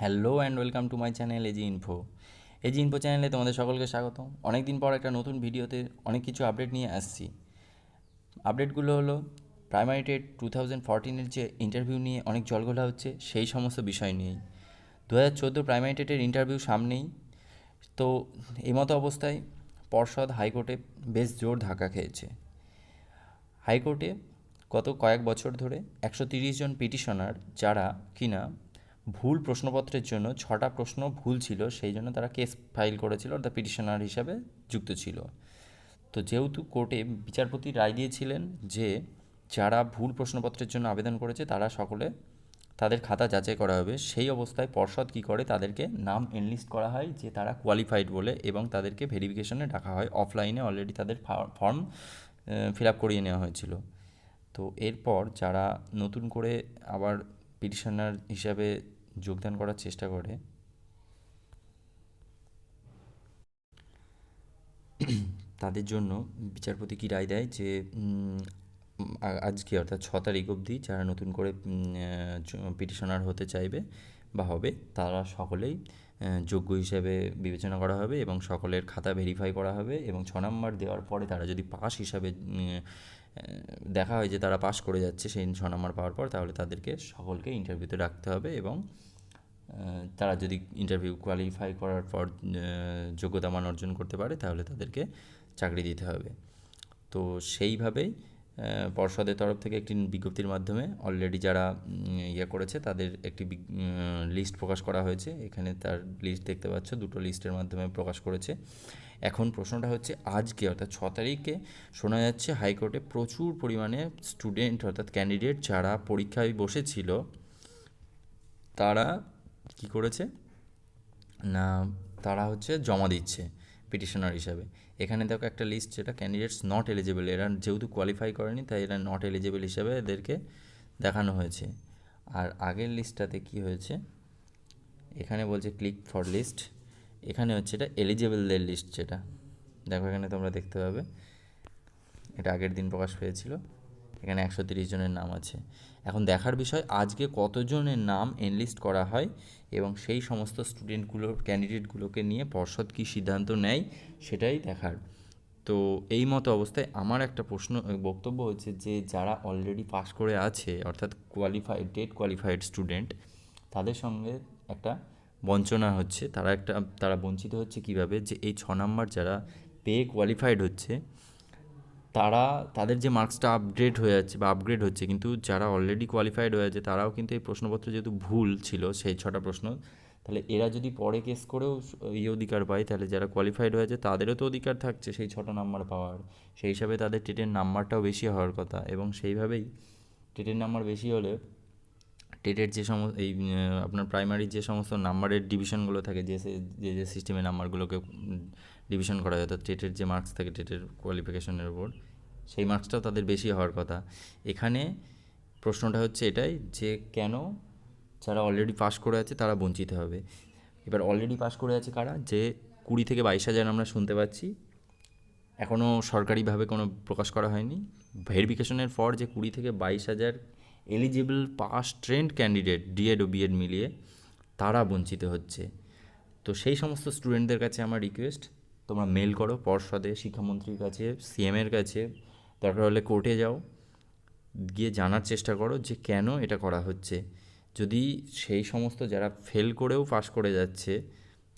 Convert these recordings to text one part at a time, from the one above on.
Hello and welcome to my channel AG info AG info চ্যানেলে তোমাদের সকলকে স্বাগত অনেক দিন পর একটা নতুন ভিডিওতে অনেক কিছু আপডেট নিয়ে আসছি। আপডেটগুলো হলো প্রাইমারি টেট টু থাউজেন্ড ফোরটিনের যে ইন্টারভিউ নিয়ে অনেক জলঘোলা হচ্ছে, সেই সমস্ত বিষয় নিয়েই। দু হাজার চোদ্দ প্রাইমারি টেটের ইন্টারভিউ সামনেই। তো এই মতো অবস্থায় পর্ষদ হাইকোর্টে বেশ জোর ধাক্কা খেয়েছে। হাইকোর্টে গত কয়েক বছর ধরে একশো তিরিশ জন পিটিশনার যারা কিনা ভুল প্রশ্নপত্রের জন্য ছটা প্রশ্ন ভুল ছিল, সেই জন্য তারা কেস ফাইল করেছিল, অর্থাৎ পিটিশনার হিসাবে যুক্ত ছিল। তো যেহেতু কোর্টে বিচারপতি রায় দিয়েছিলেন যে যারা ভুল প্রশ্নপত্রের জন্য আবেদন করেছে, তারা সকলে তাদের খাতা যাচাই করা হবে। সেই অবস্থায় পর্ষদ কী করে, তাদেরকে নাম এনলিস্ট করা হয় যে তারা কোয়ালিফাইড বলে এবং তাদেরকে ভেরিফিকেশনে ডাকা হয়। অফলাইনে অলরেডি তাদের ফর্ম ফিল আপ করিয়ে নেওয়া হয়েছিল। তো এরপর যারা নতুন করে আবার পিটিশনার হিসাবে যোগদান করার চেষ্টা করে, তাদের জন্য বিচারপতি কি রায় দেয় যে আজকে অর্থাৎ ছ তারিখ অবধি যারা নতুন করে পিটিশনার হতে চাইবে বা হবে, তারা সকলেই যোগ্য হিসেবে বিবেচনা করা হবে এবং সকলের খাতা ভেরিফাই করা হবে এবং ছ নম্বর দেওয়ার পরে তারা যদি পাস হিসাবে দেখা হয় যে তারা পাস করে যাচ্ছে সেই ছ নম্বর পাওয়ার পর তাহলে তাদেরকে সকলকে ইন্টারভিউতে রাখতে হবে এবং তারা যদি ইন্টারভিউ কোয়ালিফাই করার পর যোগ্যতা মান অর্জন করতে পারে তাহলে তাদেরকে চাকরি দিতে হবে। তো সেইভাবেই পর্ষদের তরফ থেকে একটি বিজ্ঞপ্তির মাধ্যমে অলরেডি যারা ইয়ে করেছে তাদের একটি লিস্ট প্রকাশ করা হয়েছে। এখানে তার লিস্ট দেখতে পাচ্ছ, দুটো লিস্টের মাধ্যমে প্রকাশ করেছে। এখন প্রশ্নটা হচ্ছে আজকে, অর্থাৎ ছ তারিখে শোনা যাচ্ছে হাইকোর্টে প্রচুর পরিমাণে স্টুডেন্ট অর্থাৎ ক্যান্ডিডেট যারা পরীক্ষায় বসেছিল, তারা কি করেছে? না, তারা হচ্ছে জমা দিচ্ছে। পিটিশনার হিসাবে। এখানে দেখো একটা লিস্ট যেটা ক্যান্ডিডেটস নট এলিজিবল এরা যেহেতু কোয়ালিফাই করেনি, তাই এরা নট এলিজিবল হিসাবে এদেরকে দেখানো হয়েছে। আর আগের লিস্টটাতে কি হয়েছে? এখানে বলছে ক্লিক ফর লিস্ট এখানে হচ্ছে এটা এলিজিবলদের লিস্ট যেটা। দেখো এখানে তোমরা দেখতে পাবে। এটা আগের দিন প্রকাশ পেয়েছিল। এখানে একশো তিরিশ জনের নাম আছে। এখন দেখার বিষয়, আজকে কতজনের নাম এনলিস্ট করা হয় এবং সেই সমস্ত স্টুডেন্টগুলোর ক্যান্ডিডেটগুলোকে নিয়ে পর্ষদ কী সিদ্ধান্ত নেয় সেটাই দেখার। তো এই মতো অবস্থায় আমার একটা প্রশ্ন বক্তব্য হচ্ছে যে যারা অলরেডি পাস করে আছে, অর্থাৎ কোয়ালিফাইড ডেট কোয়ালিফাইড স্টুডেন্ট তাদের সঙ্গে একটা বঞ্চনা হচ্ছে। তারা একটা, তারা বঞ্চিত হচ্ছে কীভাবে? যে এই ছ নাম্বার যারা পেয়ে কোয়ালিফাইড হচ্ছে তারা তাদের যে মার্কসটা আপডেট হয়ে যাচ্ছে বা আপগ্রেড হচ্ছে, কিন্তু যারা অলরেডি কোয়ালিফাইড হয়ে যাচ্ছে তারাও কিন্তু এই প্রশ্নপত্র যেহেতু ভুল ছিল, সেই ছটা প্রশ্ন, তাহলে এরা যদি পরে কেস করেও এই অধিকার পায়, তাহলে যারা কোয়ালিফাইড হয়েছে তাদেরও তো অধিকার থাকছে সেই ছটা নাম্বার পাওয়ার। সেই হিসাবে তাদের টেটের নাম্বারটাও বেশি হওয়ার কথা এবং সেইভাবেই টেটের নাম্বার বেশি হলে টেটের যে সমস্ত, এই আপনার প্রাইমারির যে সমস্ত নাম্বারের ডিভিশনগুলো থাকে, যে যে যে সিস্টেমে নাম্বারগুলোকে ডিভিশন করা যায় অর্থাৎ টেটের যে মার্কস থাকে টেটের কোয়ালিফিকেশনের উপর, সেই মার্কসটাও তাদের বেশি হওয়ার কথা। এখানে প্রশ্নটা হচ্ছে এটাই, যে কেন যারা অলরেডি পাস করে আছে তারা বঞ্চিত হবে? এবার অলরেডি পাস করে আছে কারা? যে কুড়ি থেকে বাইশ হাজার আমরা শুনতে পাচ্ছি এখনও সরকারিভাবে কোনো প্রকাশ করা হয়নি। ভেরিফিকেশনের পর যে কুড়ি থেকে বাইশ হাজার eligible pass trained candidate DEd ও বিএড মিলিয়ে তারা বঞ্চিত হচ্ছে। তো সেই সমস্ত স্টুডেন্টদের কাছে আমার রিকোয়েস্ট তোমরা মেল করো পর্ষদে, শিক্ষামন্ত্রীর কাছে সিএমের কাছে, দরকার হলে কোর্টে যাও, গিয়ে জানার চেষ্টা করো যে কেন এটা করা হচ্ছে। যদি সেই সমস্ত যারা ফেল করেও পাস করে যাচ্ছে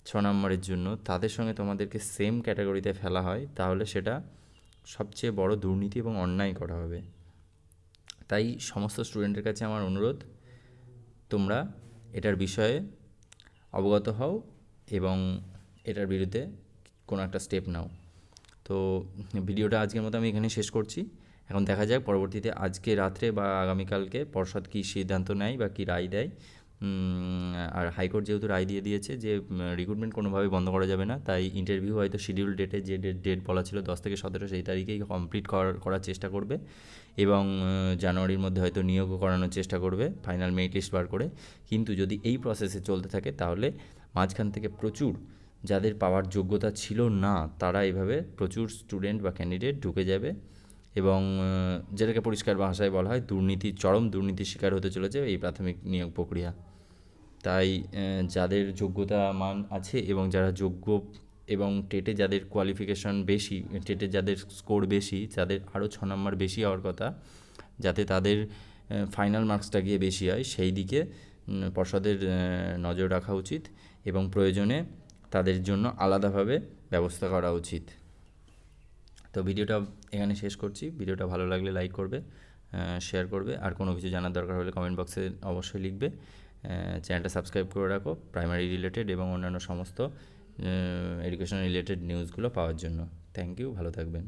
ছ নম্বরের জন্য, তাদের সঙ্গে তোমাদেরকে সেম ক্যাটাগরিতে ফেলা হয়, তাহলে সেটা সবচেয়ে বড় দুর্নীতি এবং অন্যায় করা হবে। তাই সমস্ত স্টুডেন্টের কাছে আমার অনুরোধ, তোমরা এটার বিষয়ে অবগত হও এবং এটার বিরুদ্ধে কোনো একটা স্টেপ নাও। তো ভিডিওটা আজকের মতো আমি এখানে শেষ করছি। এখন দেখা যাক পরবর্তীতে আজকে রাত্রে বা আগামীকালকে পর্ষদ কী সিদ্ধান্ত নেয় বা কী রায় দেয়। আর হাইকোর্ট যেহেতু রায় দিয়ে দিয়েছে যে রিক্রুটমেন্ট কোনোভাবেই বন্ধ করা যাবে না, তাই ইন্টারভিউ হয়তো শিডিউল ডেটে যে ডেট বলা ছিল দশ থেকে সতেরো, সেই তারিখেই কমপ্লিট করার চেষ্টা করবে এবং জানুয়ারির মধ্যে হয়তো নিয়োগও করানোর চেষ্টা করবে ফাইনাল মেরিট লিস্ট বার করে। কিন্তু যদি এই প্রসেসে চলতে থাকে, তাহলে মাঝখান থেকে প্রচুর যাদের পাওয়ার যোগ্যতা ছিল না, তারা এভাবে প্রচুর স্টুডেন্ট বা ক্যান্ডিডেট ঢুকে যাবে। এবং যেটাকে পরিষ্কার ভাষায় বলা হয় দুর্নীতি, চরম দুর্নীতির শিকার হতে চলেছে এই প্রাথমিক নিয়োগ প্রক্রিয়া। তাই যাদের যোগ্যতা মান আছে এবং যারা যোগ্য এবং টেটে যাদের কোয়ালিফিকেশন বেশি, টেটে যাদের স্কোর বেশি, যাদের আরও ছ নম্বর বেশি হওয়ার কথা, যাতে তাদের ফাইনাল মার্কসটা গিয়ে বেশি হয়, সেই দিকে পর্ষদের নজর রাখা উচিত এবং প্রয়োজনে তাদের জন্য আলাদাভাবে ব্যবস্থা করা উচিত। তো ভিডিওটা এখানে শেষ করছি। ভিডিওটা ভালো লাগলে লাইক করবে শেয়ার করবে। আর কোনো কিছু জানার দরকার হলে কমেন্ট বক্সে অবশ্যই লিখবে। চ্যানেলটা সাবস্ক্রাইব করে রাখো প্রাইমারি রিলেটেড এবং অন্যান্য সমস্ত এডুকেশন রিলেটেড নিউজগুলো পাওয়ার জন্য। থ্যাংক ইউ ভালো থাকবেন।